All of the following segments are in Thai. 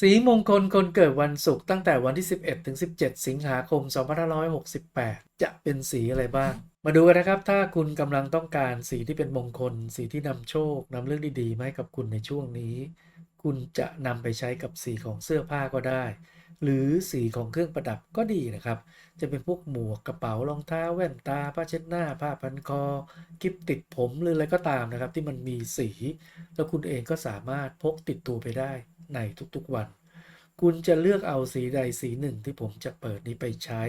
สีมงคลคนเกิดวันศุกร์ตั้งแต่วันที่ 11 ถึง 17 สิงหาคม 2568 จะเป็นสีอะไรบ้าง มาดูกันนะครับ ถ้าคุณกำลังต้องการสีที่เป็นมงคล สีที่นำโชคนำเรื่องดีๆมาให้กับคุณในช่วงนี้ คุณจะนำไปใช้กับสีของเสื้อผ้าก็ได้ หรือสีของเครื่องประดับก็ดีนะครับ จะเป็นพวกหมวกกระเป๋ารองเท้าแว่นตาผ้าเช็ดหน้า ผ้าพันคอกิบติดผมหรืออะไรก็ตามนะครับ ที่มันมีสี แล้วคุณเองก็สามารถพกติดตัวไปได้ ในทุกๆวัน คุณจะเลือกเอาสีใดสีหนึ่งที่ผมจะเปิดนี้ไปใช้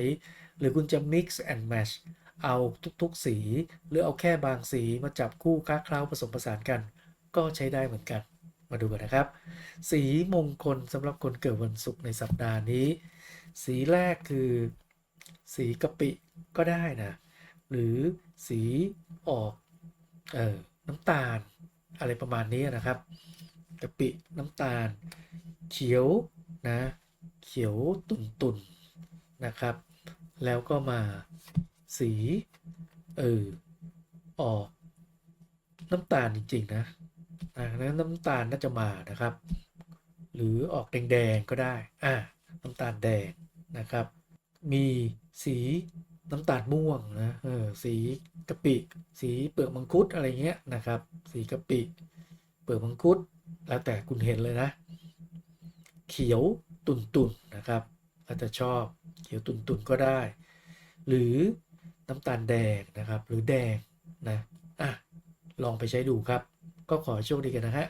หรือคุณจะ mix and match เอาทุกๆสี หรือเอาแค่บางสีมาจับคู่ค้าเคล้าผสมผสานกัน ก็ใช้ได้เหมือนกัน มาดูกันนะครับ สีมงคลสำหรับคนเกิดวันศุกร์ในสัปดาห์นี้ สีแรกคือ สีกะปิก็ได้นะ หรือสีออกเออน้ำตาลอะไรประมาณนี้นะครับกะปิน้ำตาล เขียวนะเขียวตุ่นตุ่นๆนะครับ แล้วก็มาสีเออออกน้ำตาลจริงๆนะอ่านั้นน้ำตาลน่าจะมานะครับ หรือออกแดงๆก็ได้อ่าน้ำตาลแดงนะครับ มีสีน้ำตาลม่วงนะเออสีกะปิ สีเปลือกมังคุดอะไรเงี้ยนะครับ สีกะปิ เปลือกมังคุดแล้วแต่คุณเห็นเลยนะ ขียวตุ่นๆนนะครับอาจจะชอบเขียวตุ่นๆก็ได้ หรือน้ำตาลแดงนะครับ หรือแดงนะอะลองไปใช้ดูครับ ก็ขอโชคดีกันนะฮะ